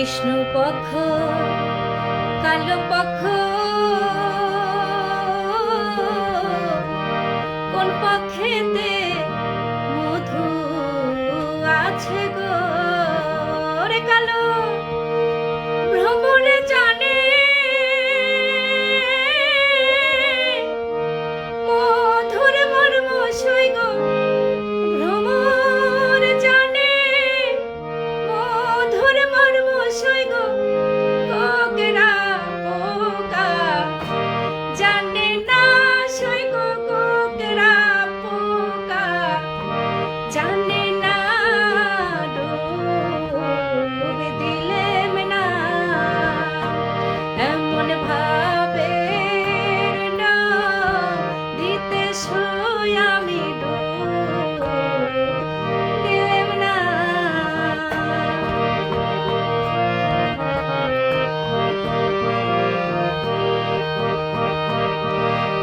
বিষ্ণু পক্ষ কালো পক্ষ। কোন পক্ষেতে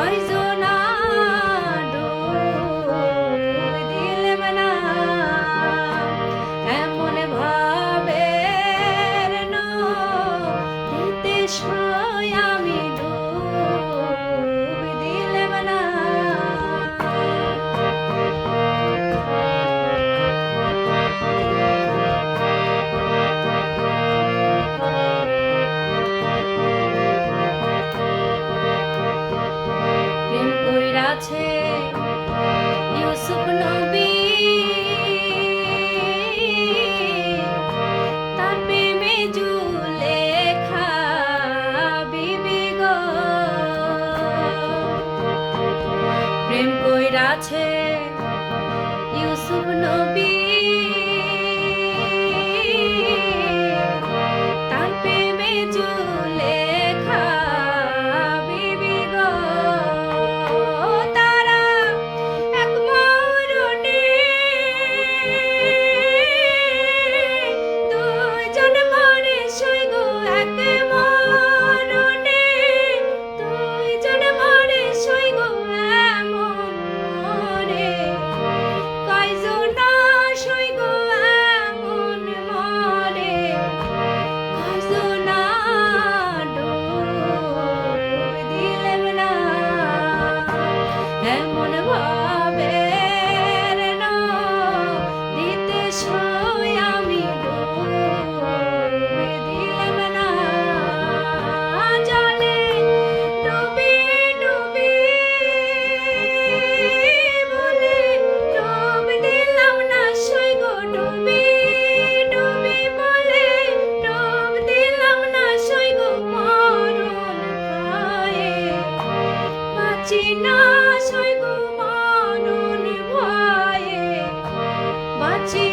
Bye, Zoe. প্রেম কইরাছে ইউসুফ নবী এমন ভাবে দিতে আমি দিলাম না। জলে ডুবি ডুবি বলে ডুব দিলাম না সৈগ ডুবি ডুবি বলে ডুব দিলাম না সৈগ মরণ পায়ে। বাঁচি না আশায় ঘুমানোর ভয়ে। বাঁচি